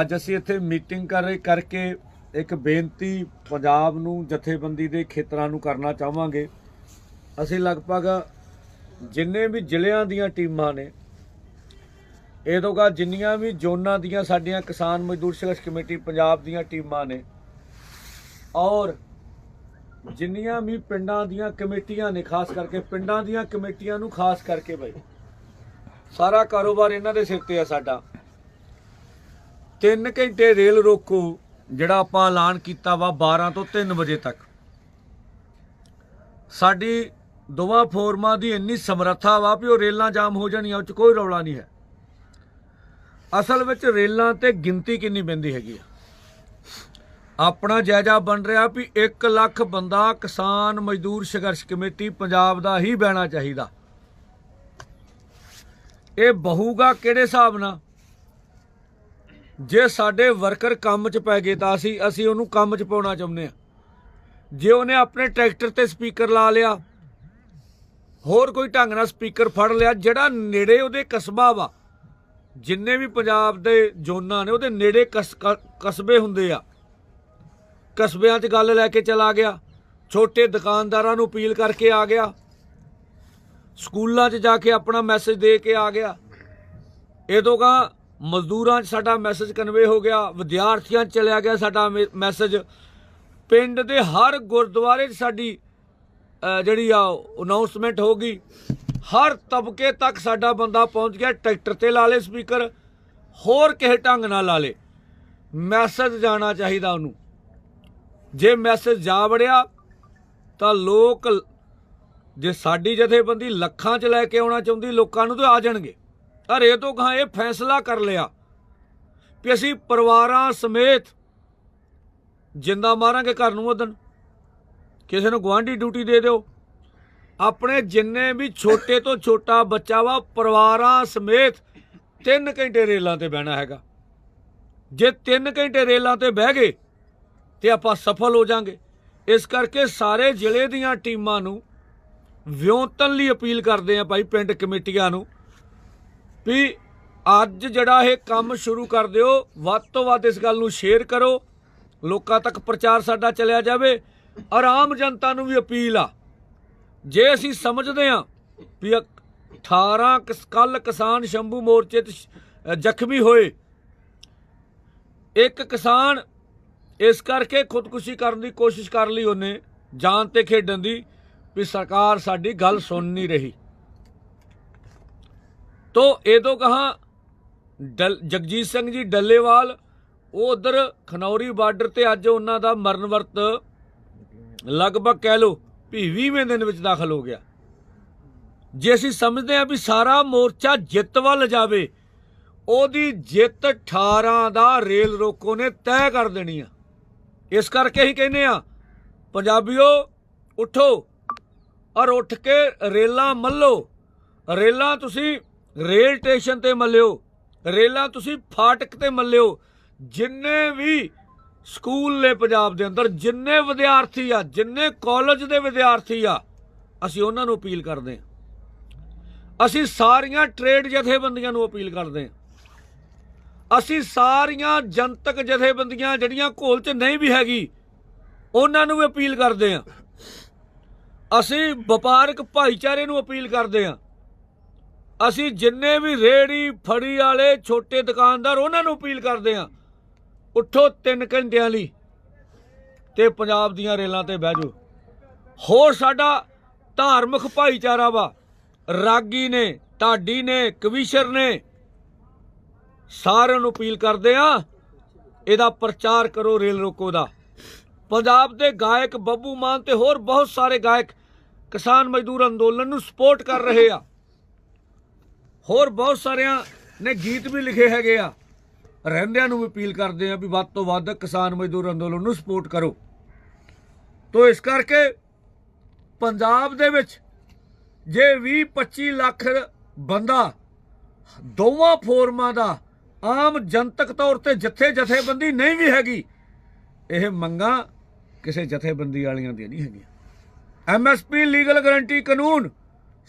ਅੱਜ ਅਸੀਂ ਇੱਥੇ ਮੀਟਿੰਗ ਕਰ ਰਹੇ ਕਰਕੇ ਇੱਕ ਬੇਨਤੀ ਪੰਜਾਬ ਨੂੰ ਜਥੇਬੰਦੀ ਦੇ ਖੇਤਰਾਂ ਨੂੰ ਕਰਨਾ ਚਾਹਾਂਗੇ। ਅਸੀਂ ਲਗਭਗ ਜਿੰਨੇ ਵੀ ਜ਼ਿਲ੍ਹਿਆਂ ਦੀਆਂ ਟੀਮਾਂ ਨੇ, ਇਹ ਤੋਂ ਗਾ ਜਿੰਨੀਆਂ ਵੀ ਜ਼ੋਨਾਂ ਦੀਆਂ ਸਾਡੀਆਂ ਕਿਸਾਨ ਮਜ਼ਦੂਰ ਸੰਘਰਸ਼ ਕਮੇਟੀ ਪੰਜਾਬ ਦੀਆਂ ਟੀਮਾਂ ਨੇ, ਔਰ ਜਿੰਨੀਆਂ ਵੀ ਪਿੰਡਾਂ ਦੀਆਂ ਕਮੇਟੀਆਂ ਨੇ, ਖਾਸ ਕਰਕੇ ਪਿੰਡਾਂ ਦੀਆਂ ਕਮੇਟੀਆਂ ਨੂੰ ਖਾਸ ਕਰਕੇ ਬਈ, ਸਾਰਾ ਕਾਰੋਬਾਰ ਇਹਨਾਂ ਦੇ ਸਿਰ ਤੇ ਆ ਸਾਡਾ। 3 ਘੰਟੇ ਰੇਲ ਰੋਕੋ, ਜਿਹੜਾ ਆਪਾਂ ਐਲਾਨ ਕੀਤਾ ਵਾ 12 ਤੋਂ 3 ਵਜੇ ਤੱਕ। ਸਾਡੀ ਦੋਵਾਂ ਫੋਰਮਾਂ ਦੀ ਇੰਨੀ ਸਮਰੱਥਾ ਵਾ ਵੀ ਉਹ ਰੇਲਾਂ ਜਾਮ ਹੋ ਜਾਣੀਆਂ, ਉਹ ਚ ਕੋਈ ਰੌਲਾ ਨਹੀਂ ਹੈ। ਅਸਲ ਵਿੱਚ ਰੇਲਾਂ ਤੇ ਗਿਣਤੀ ਕਿੰਨੀ ਪੈਂਦੀ ਹੈਗੀ ਆ? ਆਪਣਾ ਜਾਇਜ਼ਾ ਬਣ ਰਿਹਾ ਵੀ 1 ਲੱਖ ਬੰਦਾ ਕਿਸਾਨ ਮਜ਼ਦੂਰ ਸੰਘਰਸ਼ ਕਮੇਟੀ ਪੰਜਾਬ ਦਾ ਹੀ ਬਹਿਣਾ ਚਾਹੀਦਾ। ਇਹ ਬਹੂਗਾ ਕਿਹੜੇ ਹਿਸਾਬ ਨਾਲ? ਜੇ ਸਾਡੇ ਵਰਕਰ ਕੰਮ 'ਚ ਪੈ ਗਏ ਤਾਂ ਅਸੀਂ ਅਸੀਂ ਉਹਨੂੰ ਕੰਮ 'ਚ ਪਾਉਣਾ ਚਾਹੁੰਦੇ ਆ ਜੇ ਉਹਨੇ ਆਪਣੇ ਟਰੈਕਟਰ ਤੇ ਸਪੀਕਰ ਲਾ ਲਿਆ, ਹੋਰ ਕੋਈ ਢੰਗ ਨਾਲ ਸਪੀਕਰ ਫੜ ਲਿਆ, ਜਿਹੜਾ ਨੇੜੇ ਉਹਦੇ ਕਸਬਾ ਵਾ, ਜਿੰਨੇ ਵੀ ਪੰਜਾਬ ਦੇ ਜ਼ੋਨਾਂ ਨੇ, ਉਹਦੇ ਨੇੜੇ ਕਸ- ਕ- ਕਸਬੇ ਹੁੰਦੇ ਆ, ਕਸਬਿਆਂ 'ਚ ਗੱਲ ਲੈ ਕੇ ਚਲਾ ਗਿਆ, ਛੋਟੇ ਦੁਕਾਨਦਾਰਾਂ ਨੂੰ ਅਪੀਲ ਕਰਕੇ ਆ ਗਿਆ, ਸਕੂਲਾਂ 'ਚ ਜਾ ਕੇ ਆਪਣਾ ਮੈਸੇਜ ਦੇ ਕੇ ਆ ਗਿਆ ਇਹਦੋਂ ਗਾ ਮਜ਼ਦੂਰਾਂ 'ਚ ਸਾਡਾ ਮੈਸੇਜ ਕਨਵੇ ਹੋ ਗਿਆ, ਵਿਦਿਆਰਥੀਆਂ 'ਚ ਚਲਿਆ ਗਿਆ ਸਾਡਾ ਮੈ- ਮੈਸੇਜ ਪਿੰਡ ਦੇ ਹਰ ਗੁਰਦੁਆਰੇ 'ਚ ਸਾਡੀ ਜਿਹੜੀ ਆ ਅਨਾਉਂਸਮੈਂਟ ਹੋ ਗਈ ਹਰ ਤਬਕੇ ਤੱਕ ਸਾਡਾ ਬੰਦਾ ਪਹੁੰਚ ਗਿਆ, ਟਰੈਕਟਰ ਤੇ ਲਾ ਲੇ ਸਪੀਕਰ ਹੋਰ ਕਿਸੇ ਢੰਗ ਨਾਲ ਲਾ ਲੇ। ਮੈਸੇਜ ਜਾਣਾ ਚਾਹੀਦਾ ਉਹਨੂੰ। ਜੇ ਮੈਸੇਜ ਜਾ ਵੜਿਆ, ਤਾਂ ਲੋਕ ਜੇ ਸਾਡੀ ਜਥੇਬੰਦੀ ਲੱਖਾਂ ਚ ਲੈ ਕੇ ਆਉਣਾ ਚਾਹੁੰਦੀ, ਲੋਕਾਂ ਨੂੰ ਤਾਂ ਆ ਜਾਣਗੇ। ਪਰ ਇਹ ਤੋਂ ਕਹਾਂ ਇਹ ਫੈਸਲਾ ਕਰ ਲਿਆ ਕਿ ਅਸੀਂ ਪਰਿਵਾਰਾਂ ਸਮੇਤ ਜਿੰਦਾ ਮਾਰਾਂਗੇ ਘਰ ਨੂੰ ਉਦਣ ਕਿਸੇ ਨੂੰ ਗਵਾਂਢੀ ਡਿਊਟੀ ਦੇ ਦਿਓ। ਆਪਣੇ ਜਿੰਨੇ ਵੀ ਛੋਟੇ ਤੋਂ ਛੋਟਾ ਬੱਚਾ ਵਾ, ਪਰਿਵਾਰਾਂ ਸਮੇਤ 3 ਘੰਟੇ ਰੇਲਾਂ ਤੇ ਬਹਿਣਾ ਹੈਗਾ। ਜੇ 3 ਘੰਟੇ ਰੇਲਾਂ ਤੇ ਬਹਿ ਗਏ ਤੇ ਆਪਾਂ ਸਫਲ ਹੋ ਜਾਾਂਗੇ। ਇਸ ਕਰਕੇ ਸਾਰੇ ਜ਼ਿਲ੍ਹੇ ਦੀਆਂ ਟੀਮਾਂ ਨੂੰ ਵਿਉਂਤਨ ਲਈ ਅਪੀਲ ਕਰਦੇ ਆ ਭਾਈ ਪਿੰਡ ਕਮੇਟੀਆਂ ਨੂੰ ਵੀ ਅੱਜ ਜਿਹੜਾ ਇਹ ਕੰਮ ਸ਼ੁਰੂ ਕਰ ਦਿਓ, ਵੱਧ ਤੋਂ ਵੱਧ ਇਸ ਗੱਲ ਨੂੰ ਸ਼ੇਅਰ ਕਰੋ, ਲੋਕਾਂ ਤੱਕ ਪ੍ਰਚਾਰ ਸਾਡਾ ਚਲਿਆ ਜਾਵੇ। ਔਰ ਆਮ ਜਨਤਾ ਨੂੰ ਵੀ ਅਪੀਲ ਆ, ਜੇ ਅਸੀਂ ਸਮਝਦੇ ਆ ਵੀ 18 ਕੱਲ ਕਿਸਾਨ ਸ਼ੰਭੂ ਮੋਰਚੇ ਤੇ ਜ਼ਖਮੀ ਹੋਏ, ਇੱਕ ਕਿਸਾਨ ਇਸ ਕਰਕੇ ਖੁਦਕੁਸ਼ੀ ਕਰਨ ਦੀ ਕੋਸ਼ਿਸ਼ ਕਰ ਲਈ ਉਹਨੇ, ਜਾਨ ਤੇ ਖੇਡਣ ਦੀ, ਵੀ ਸਰਕਾਰ ਸਾਡੀ ਗੱਲ ਸੁਣ ਨਹੀਂ ਰਹੀ। ਤੋ ਇਹਦੋਂ ਕਹਾ ਜਗਜੀਤ ਸਿੰਘ ਜੀ ਡੱਲੇਵਾਲ, ਉਹ ਉਧਰ ਖਨੌਰੀ ਬਾਰਡਰ ਤੇ ਅੱਜ ਉਹਨਾਂ ਦਾ ਮਰਨ ਵਰਤ ਲਗਭਗ ਕਹਿ ਲੋ ਵੀ 20ਵੇਂ ਦਿਨ ਵਿੱਚ ਦਾਖਲ ਹੋ ਗਿਆ। ਜੇ ਅਸੀਂ ਸਮਝਦੇ ਹਾਂ ਵੀ ਸਾਰਾ ਮੋਰਚਾ ਜਿੱਤ ਵੱਲ ਜਾਵੇ, ਉਹਦੀ ਜਿੱਤ 18 ਦਾ ਰੇਲ ਰੋਕੋ ਨੇ ਤੈਅ ਕਰ ਦੇਣੀ ਆ। ਇਸ ਕਰਕੇ ਹੀ ਕਹਿੰਦੇ ਆ ਪੰਜਾਬੀਓ, ਉਠੋ ਔਰ ਉੱਠ ਕੇ ਰੇਲਾਂ ਮੱਲੋ। ਰੇਲਾਂ ਤੁਸੀਂ ਰੇਲ ਸਟੇਸ਼ਨ ਤੇ ਮੱਲਿਓ। ਰੇਲਾਂ ਤੁਸੀਂ ਫਾਟਕ ਤੇ ਮੱਲਿਓ। ਜਿੰਨੇ ਵੀ ਸਕੂਲ ਨੇ ਪੰਜਾਬ ਦੇ ਅੰਦਰ, ਜਿੰਨੇ ਵਿਦਿਆਰਥੀ ਆ, ਜਿੰਨੇ ਕਾਲਜ ਦੇ ਵਿਦਿਆਰਥੀ ਆ, ਅਸੀਂ ਉਹਨਾਂ ਨੂੰ ਅਪੀਲ ਕਰਦੇ ਹਾਂ। ਅਸੀਂ ਸਾਰੀਆਂ ਟ੍ਰੇਡ ਜਥੇਬੰਦੀਆਂ ਨੂੰ ਅਪੀਲ ਕਰਦੇ ਹਾਂ। ਅਸੀਂ ਸਾਰੀਆਂ ਜਨਤਕ ਜਥੇਬੰਦੀਆਂ ਜਿਹੜੀਆਂ ਘੋਲ 'ਚ ਨਹੀਂ ਵੀ ਹੈਗੀ, ਉਹਨਾਂ ਨੂੰ ਵੀ ਅਪੀਲ ਕਰਦੇ ਹਾਂ। ਅਸੀਂ ਵਪਾਰਕ ਭਾਈਚਾਰੇ ਨੂੰ ਅਪੀਲ ਕਰਦੇ ਹਾਂ। ਅਸੀਂ ਜਿੰਨੇ ਵੀ ਰੇੜੀ ਫੜੀ ਵਾਲੇ ਛੋਟੇ ਦੁਕਾਨਦਾਰ, ਉਹਨਾਂ ਨੂੰ ਅਪੀਲ ਕਰਦੇ ਹਾਂ, ਉੱਠੋ 3 ਘੰਟਿਆਂ ਲਈ ਤੇ ਪੰਜਾਬ ਦੀਆਂ ਰੇਲਾਂ ਤੇ ਬਹਿ ਜਾਓ। ਹੋਰ ਸਾਡਾ ਧਾਰਮਿਕ ਭਾਈਚਾਰਾ ਵਾ, ਰਾਗੀ ਨੇ, ਢਾਡੀ ਨੇ, ਕਵੀਸ਼ਰ ਨੇ, ਸਾਰਿਆਂ ਨੂੰ ਅਪੀਲ ਕਰਦੇ ਆ ਇਹਦਾ ਪ੍ਰਚਾਰ ਕਰੋ ਰੇਲ ਰੋਕੋ ਦਾ। ਪੰਜਾਬ ਦੇ ਗਾਇਕ ਬੱਬੂ ਮਾਨ ਤੇ ਹੋਰ ਬਹੁਤ ਸਾਰੇ ਗਾਇਕ ਕਿਸਾਨ ਮਜ਼ਦੂਰ ਅੰਦੋਲਨ ਨੂੰ ਸਪੋਰਟ ਕਰ ਰਹੇ ਆ। ਹੋਰ ਬਹੁਤ ਸਾਰਿਆਂ ਨੇ ਗੀਤ ਵੀ ਲਿਖੇ ਹੈਗੇ ਆ। ਰਹਿੰਦਿਆਂ ਨੂੰ ਵੀ ਅਪੀਲ ਕਰਦੇ ਆ ਵੀ ਵੱਧ ਤੋਂ ਵੱਧ ਕਿਸਾਨ ਮਜ਼ਦੂਰ ਅੰਦੋਲਨ ਨੂੰ ਸਪੋਰਟ ਕਰੋ। ਤੋ ਇਸ ਕਰਕੇ ਪੰਜਾਬ ਦੇ ਵਿੱਚ ਜੇ 20 25 ਲੱਖ ਬੰਦਾ ਦੋਵਾਂ ਫੋਰਮਾਂ ਦਾ ਆਮ ਜਨਤਕ ਤੌਰ ਤੇ ਜਥੇ ਜਥੇਬੰਦੀ ਨਹੀਂ ਵੀ ਹੈਗੀ, ਇਹ ਮੰਗਾਂ ਕਿਸੇ ਜਥੇਬੰਦੀ ਵਾਲੀਆਂ ਦੀਆਂ ਨਹੀਂ ਹੈਗੀਆਂ। ਐਮਐਸਪੀ ਲੀਗਲ ਗਾਰੰਟੀ ਕਾਨੂੰਨ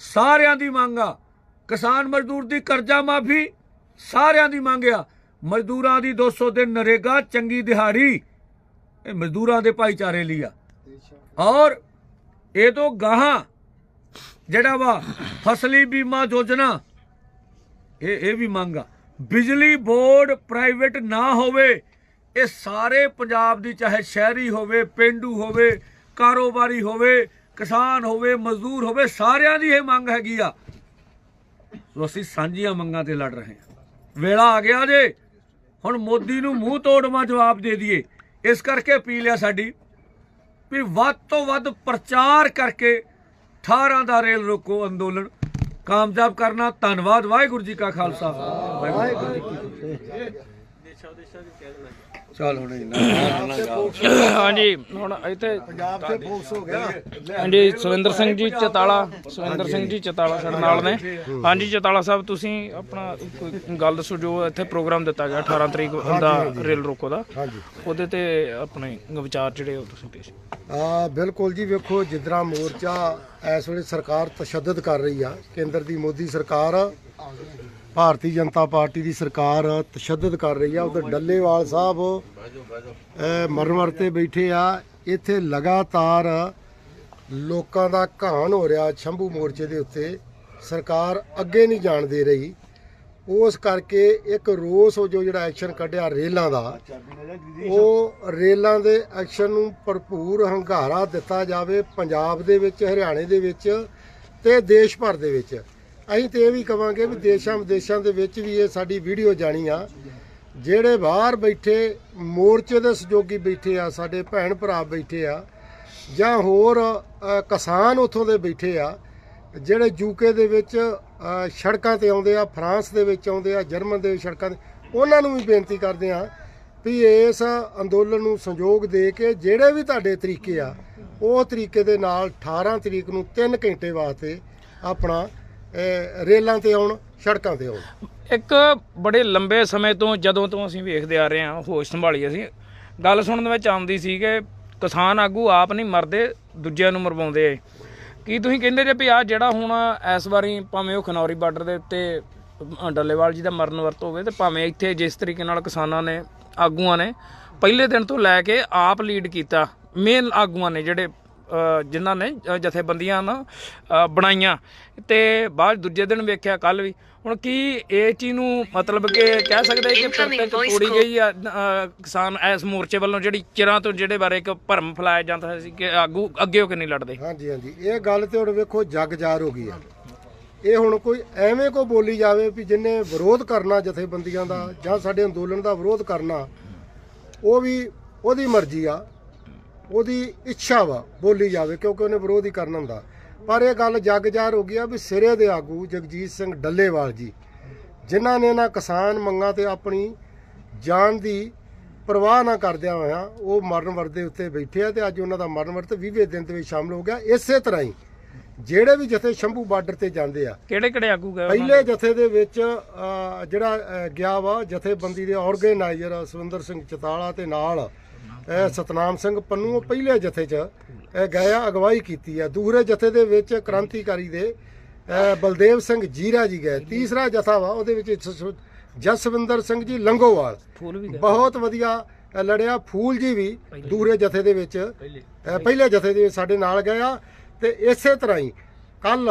ਸਾਰਿਆਂ ਦੀ ਮੰਗ ਆ। ਕਿਸਾਨ ਮਜ਼ਦੂਰ ਦੀ ਕਰਜ਼ਾ ਮਾਫੀ ਸਾਰਿਆਂ ਦੀ ਮੰਗ ਆ। ਮਜ਼ਦੂਰਾਂ ਦੀ 200 ਦਿਨ ਨਰੇਗਾ, ਚੰਗੀ ਦਿਹਾੜੀ, ਇਹ ਮਜ਼ਦੂਰਾਂ ਦੇ ਭਾਈਚਾਰੇ ਲਈ ਆ। ਔਰ ਇਹ ਤੋਂ ਗਾਹਾਂ ਜਿਹੜਾ ਵਾ ਫਸਲੀ ਬੀਮਾ ਯੋਜਨਾ, ਇਹ ਇਹ ਵੀ ਮੰਗ ਆ। ਬਿਜਲੀ ਬੋਰਡ ਪ੍ਰਾਈਵੇਟ ਨਾ ਹੋਵੇ, ਇਹ ਸਾਰੇ ਪੰਜਾਬ ਦੀ ਚਾਹੇ ਸ਼ਹਿਰੀ ਹੋਵੇ, ਪਿੰਡੂ ਹੋਵੇ, ਕਾਰੋਬਾਰੀ ਹੋਵੇ, ਕਿਸਾਨ ਹੋਵੇ, ਮਜ਼ਦੂਰ ਹੋਵੇ, ਸਾਰਿਆਂ ਦੀ ਇਹ ਮੰਗ ਹੈਗੀ ਆ। ਸੋ ਅਸੀਂ ਸਾਂਝੀਆਂ ਮੰਗਾਂ ਤੇ ਲੜ ਰਹੇ ਹਾਂ। ਵੇਲਾ ਆ ਗਿਆ ਜੇ। ਹੁਣ ਮੋਦੀ ਨੂੰ ਮੂੰਹ ਤੋੜਵਾ ਜਵਾਬ ਦੇ ਦਈਏ। ਇਸ ਕਰਕੇ ਅਪੀਲ ਆ ਸਾਡੀ ਵੀ ਵੱਧ ਤੋਂ ਵੱਧ ਪ੍ਰਚਾਰ ਕਰਕੇ 18 ਦਾ ਰੇਲ ਰੋਕੋ ਅੰਦੋਲਨ। ਕਾਮਯਾਬ ਕਰਨਾ। ਧੰਨਵਾਦ। ਵਾਹਿਗੁਰੂ ਜੀ ਕਾ ਖਾਲਸਾ। ਵਾਹਿਗੁਰੂ ਜੀ ਕੀ ਫਤਿਹ। ਚੱਲ ਹੁਣ ਇੰਨਾ ਨਾ ਹਾਂਜੀ। ਹੁਣ ਇੱਥੇ ਪੰਜਾਬ ਤੇ ਫੋਕਸ ਹੋ ਗਿਆ। ਹਾਂਜੀ ਸੁਰਿੰਦਰ ਸਿੰਘ ਜੀ ਚਤਾਲਾ। ਸੁਰਿੰਦਰ ਸਿੰਘ ਜੀ ਚਤਾਲਾ ਸਾਡੇ ਨਾਲ ਨੇ। ਹਾਂਜੀ ਚਤਾਲਾ ਸਾਹਿਬ ਤੁਸੀਂ ਆਪਣਾ ਕੋਈ ਗੱਲ ਦੱਸੋ ਜੋ ਇੱਥੇ ਪ੍ਰੋਗਰਾਮ ਦਿੱਤਾ ਗਿਆ 18 ਤਰੀਕ ਦਾ ਰੇਲ ਰੋਕੋ ਦਾ। ਹਾਂਜੀ। ਉਹਦੇ ਤੇ ਆਪਣੇ ਵਿਚਾਰ ਜਿਹੜੇ ਉਹ ਤੁਸੀਂ ਪੇਸ਼ ਆ ਬਿਲਕੁਲ ਜੀ ਵੇਖੋ ਜਿੱਦਰਾ ਮੋਰਚਾ ਇਸ ਵੇਲੇ ਸਰਕਾਰ ਤਸ਼ੱਦਦ ਕਰ ਰਹੀ ਆ ਕੇਂਦਰ ਦੀ ਮੋਦੀ ਸਰਕਾਰ। ਭਾਰਤੀ ਜਨਤਾ ਪਾਰਟੀ ਦੀ ਸਰਕਾਰ ਤਸ਼ੱਦਦ ਕਰ ਰਹੀ ਆ ਉਧਰ ਡੱਲੇਵਾਲ ਸਾਹਿਬ ਅਹ, 'ਤੇ ਬੈਠੇ ਆ। ਇੱਥੇ ਲਗਾਤਾਰ ਲੋਕਾਂ ਦਾ ਘਾਣ ਹੋ ਰਿਹਾ ਸ਼ੰਭੂ ਮੋਰਚੇ ਦੇ ਉੱਤੇ। ਸਰਕਾਰ ਅੱਗੇ ਨਹੀਂ ਜਾਣ ਦੇ ਰਹੀ। ਉਸ ਕਰਕੇ ਇੱਕ ਰੋਸ ਉਹ ਜੋ ਜਿਹੜਾ ਐਕਸ਼ਨ ਕੱਢਿਆ ਰੇਲਾਂ ਦਾ ਉਹ ਰੇਲਾਂ ਦੇ ਐਕਸ਼ਨ ਨੂੰ ਭਰਪੂਰ ਹੰਗਾਰਾ ਦਿੱਤਾ ਜਾਵੇ ਪੰਜਾਬ ਦੇ ਵਿੱਚ ਹਰਿਆਣੇ ਦੇ ਵਿੱਚ ਤੇ ਦੇਸ਼ ਭਰ ਦੇ ਵਿੱਚ। ਅਸੀਂ ਤੇ ਇਹ ਵੀ ਕਵਾਂਗੇ ਵੀ ਦੇਸ਼ਾਂ ਵਿਦੇਸ਼ਾਂ ਦੇ ਵਿੱਚ ਵੀ ਇਹ ਸਾਡੀ ਵੀਡੀਓ ਜਾਣੀ ਆ। ਜਿਹੜੇ ਬਾਹਰ ਬੈਠੇ, ਮੋਰਚੇ ਦੇ ਸਹਿਯੋਗੀ ਬੈਠੇ ਆ, ਸਾਡੇ ਭੈਣ ਭਰਾ ਬੈਠੇ ਆ, ਜਾਂ ਹੋਰ ਕਿਸਾਨ ਉਥੋਂ ਦੇ ਬੈਠੇ ਆ, ਜਿਹੜੇ ਯੂਕੇ ਦੇ ਵਿੱਚ ਸੜਕਾਂ ਤੇ ਆਉਂਦੇ ਆ, ਫਰਾਂਸ ਦੇ ਵਿੱਚ ਆਉਂਦੇ ਆ, ਜਰਮਨ ਦੇ ਸੜਕਾਂ ਤੇ, ਉਹਨਾਂ ਨੂੰ ਵੀ ਬੇਨਤੀ ਕਰਦੇ ਆ ਵੀ ਇਸ ਅੰਦੋਲਨ ਨੂੰ ਸੰਯੋਗ ਦੇ ਕੇ ਜਿਹੜੇ ਵੀ ਤੁਹਾਡੇ ਤਰੀਕੇ ਆ, ਉਹ ਤਰੀਕੇ ਦੇ ਨਾਲ 18 ਤਰੀਕ ਨੂੰ 3 ਘੰਟੇ ਵਾਸਤੇ ਆਪਣਾ ਰੇਲਾਂ ਤੇ ਆਉਣ, ਸੜਕਾਂ ਤੇ ਆਉਣ। ਇੱਕ ਬੜੇ ਲੰਬੇ ਸਮੇਂ ਤੋਂ ਜਦੋਂ ਤੋਂ ਅਸੀਂ ਵੇਖਦੇ ਆ ਰਹੇ ਹਾਂ, ਹੋਸ਼ ਸੰਭਾਲੀ ਅਸੀਂ। ਗੱਲ ਸੁਣਨ ਵਿੱਚ ਆਉਂਦੀ ਸੀ ਕਿ ਕਿਸਾਨ ਆਗੂ ਆਪ ਨਹੀਂ ਮਰਦੇ, ਦੂਜਿਆਂ ਨੂੰ ਮਰਵਾਉਂਦੇ ਆ। ਕੀ ਤੁਸੀਂ ਕਹਿੰਦੇ ਜੇ ਵੀ ਆ ਜਿਹੜਾ ਹੁਣ ਇਸ ਵਾਰੀ ਭਾਵੇਂ ਉਹ ਖਨੌਰੀ ਬਾਰਡਰ ਦੇ ਉੱਤੇ ਡੱਲੇਵਾਲ ਜੀ ਦਾ ਮਰਨ ਵਰਤ ਹੋਵੇ ਤੇ ਭਾਵੇਂ ਇੱਥੇ ਜਿਸ ਤਰੀਕੇ ਨਾਲ ਕਿਸਾਨਾਂ ਨੇ, ਆਗੂਆਂ ਨੇ, ਪਹਿਲੇ ਦਿਨ ਤੋਂ ਲੈ ਕੇ ਆਪ ਲੀਡ ਕੀਤਾ ਮੇਨ ਆਗੂਆਂ ਨੇ ਜਿਹੜੇ ਜਿਨ੍ਹਾਂ ਨੇ ਜਥੇਬੰਦੀਆਂ ਨਾ ਬਣਾਈਆਂ। ਤੇ ਬਾਅਦ ਦੂਜੇ ਦਿਨ ਵੇਖਿਆ ਕੱਲ ਵੀ। ਹੁਣ ਕੀ ਇਹ ਚੀਜ਼ ਨੂੰ ਮਤਲਬ ਕਿ ਕਹਿ ਸਕਦੇ ਕਿ ਪ੍ਰਤੱਖ ਤੋੜੀ ਗਈ ਆ ਕਿਸਾਨ ਐਸ ਮੋਰਚੇ ਵੱਲੋਂ ਜਿਹੜੀ ਚਿਰਾਂ ਤੋਂ ਜਿਹੜੇ ਬਾਰੇ ਇੱਕ ਭਰਮ ਫੈਲਾਇਆ ਜਾਂਦਾ ਸੀ ਕਿ ਆਗੂ ਅੱਗੇ ਹੋ ਕੇ ਨਹੀਂ ਲੜਦੇ। ਹਾਂਜੀ ਹਾਂਜੀ। ਇਹ ਗੱਲ ਤੇ ਹੁਣ ਵੇਖੋ ਜੱਗ ਜਾਰ ਹੋ ਗਈ ਹੈ ਇਹ ਹੁਣ ਕੋਈ ਐਵੇਂ ਕੋ ਬੋਲੀ ਜਾਵੇ ਵੀ ਜਿੰਨੇ ਵਿਰੋਧ ਕਰਨਾ ਜਥੇਬੰਦੀਆਂ ਦਾ ਜਾਂ ਸਾਡੇ ਅੰਦੋਲਨ ਦਾ ਵਿਰੋਧ ਕਰਨਾ ਉਹ ਵੀ ਉਹਦੀ ਮਰਜ਼ੀ ਆ। ਉਹਦੀ ਇੱਛਾ ਵਾ ਬੋਲੀ ਜਾਵੇ ਕਿਉਂਕਿ ਉਹਨੇ ਵਿਰੋਧ ਹੀ ਕਰਨਾ ਹੁੰਦਾ। ਪਰ ਇਹ ਗੱਲ ਜੱਗ ਜਾਰ ਹੋ ਗਈ ਆ ਵੀ ਸਿਰੇ ਦੇ ਆਗੂ ਜਗਜੀਤ ਸਿੰਘ ਡੱਲੇਵਾਲ ਜੀ ਜਿਨ੍ਹਾਂ ਨੇ ਨਾ ਕਿਸਾਨ ਮੰਗਾਂ ਤੇ ਆਪਣੀ ਜਾਨ ਦੀ ਪਰਵਾਹ ਨਾ ਕਰਦਿਆਂ ਹੋਇਆਂ ਉਹ ਮਰਨ ਵਰਤੇ ਉੱਤੇ ਬੈਠੇ ਆ ਤੇ ਅੱਜ ਉਹਨਾਂ ਦਾ ਮਰਨ ਵਰਤ 20ਵੇਂ ਦਿਨ ਦੇ ਵਿੱਚ ਸ਼ਾਮਲ ਹੋ ਗਿਆ। ਇਸੇ ਤਰ੍ਹਾਂ ਹੀ ਜਿਹੜੇ ਵੀ ਜਥੇ ਸ਼ੰਭੂ ਬਾਰਡਰ ਤੇ ਜਾਂਦੇ ਆ ਕਿਹੜੇ ਕਿਹੜੇ ਆਗੂ ਗਏ ਪਹਿਲੇ ਜਥੇ ਦੇ ਵਿੱਚ ਜਿਹੜਾ ਗਿਆ ਵਾ ਜਥੇਬੰਦੀ ਦੇ ਆਰਗੇਨਾਈਜ਼ਰ ਸੁਰਿੰਦਰ ਸਿੰਘ ਚਤਾਲਾ ਤੇ ਨਾਲ ਅਹ, ਸਤਨਾਮ ਸਿੰਘ ਪੰਨੂ ਉਹ ਪਹਿਲੇ ਜਥੇ 'ਚ ਅਹ, ਗਏ ਆ ਅਗਵਾਈ ਕੀਤੀ ਆ। ਦੂਸਰੇ ਜਥੇ ਦੇ ਵਿੱਚ ਕ੍ਰਾਂਤੀਕਾਰੀ ਦੇ ਬਲਦੇਵ ਸਿੰਘ ਜੀਰਾ ਜੀ ਗਏ। ਤੀਸਰਾ ਜਥਾ ਵਾ ਉਹਦੇ ਵਿੱਚ ਜਸਵਿੰਦਰ ਸਿੰਘ ਜੀ ਲੰਗੋਵਾਲ। ਬਹੁਤ ਵਧੀਆ ਲੜਿਆ ਫੂਲ ਜੀ ਵੀ ਦੂਰੇ ਜਥੇ ਦੇ ਵਿੱਚ। ਪਹਿਲੇ ਜਥੇ ਦੇ ਸਾਡੇ ਨਾਲ ਗਏ ਆ। ਤੇ ਇਸੇ ਤਰ੍ਹਾਂ ਹੀ ਕੱਲ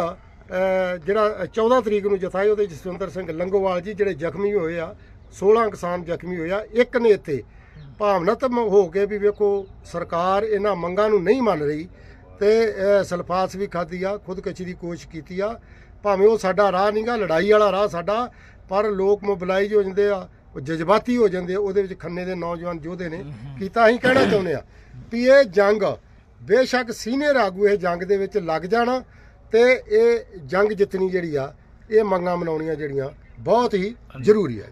ਜਿਹੜਾ 14 ਤਰੀਕ ਨੂੰ ਜਥਾ ਉਹਦੇ ਜਸਵਿੰਦਰ ਸਿੰਘ ਲੰਗੋਵਾਲ ਜੀ ਜਿਹੜੇ ਜ਼ਖਮੀ ਹੋਏ ਆ 16 ਕਿਸਾਨ ਜ਼ਖਮੀ ਹੋਏ ਆ। ਇੱਕ ਨੇ ਇੱਥੇ ਭਾਵਨਾਤਮਕ ਹੋ ਕੇ ਵੀ ਵੇਖੋ, ਸਰਕਾਰ ਇਹਨਾਂ ਮੰਗਾਂ ਨੂੰ ਨਹੀਂ ਮੰਨ ਰਹੀ ਤੇ ਸਲਫਾਸ ਵੀ ਖਾਧੀ ਆ, ਖੁਦਕਸ਼ੀ ਦੀ ਕੋਸ਼ਿਸ਼ ਕੀਤੀ ਆ। ਭਾਵੇਂ ਉਹ ਸਾਡਾ ਰਾਹ ਨਹੀਂਗਾ ਲੜਾਈ ਵਾਲਾ ਰਾਹ ਸਾਡਾ, ਪਰ ਲੋਕ ਮੋਬਿਲਾਈਜ਼ ਹੋ ਜਾਂਦੇ ਆ, ਉਹ ਜਜ਼ਬਾਤੀ ਹੋ ਜਾਂਦੇ ਉਹਦੇ ਵਿੱਚ ਖੰਨੇ ਦੇ ਨੌਜਵਾਨ ਯੋਧੇ ਨੇ। ਕੀਤਾ ਅਸੀਂ ਕਹਿਣਾ ਚਾਹੁੰਦੇ ਆ ਵੀ ਇਹ ਜੰਗ ਬੇਸ਼ੱਕ ਸੀਨੀਅਰ ਆਗੂ ਇਹ ਜੰਗ ਦੇ ਵਿੱਚ ਲੱਗ ਜਾਣਾ ਤੇ ਇਹ ਜੰਗ ਜਿੱਤਣੀ ਜਿਹੜੀ ਆ, ਇਹ ਮੰਗਾਂ ਮਨਾਉਣੀਆਂ ਜਿਹੜੀਆਂ ਬਹੁਤ ਹੀ ਜ਼ਰੂਰੀ ਹੈ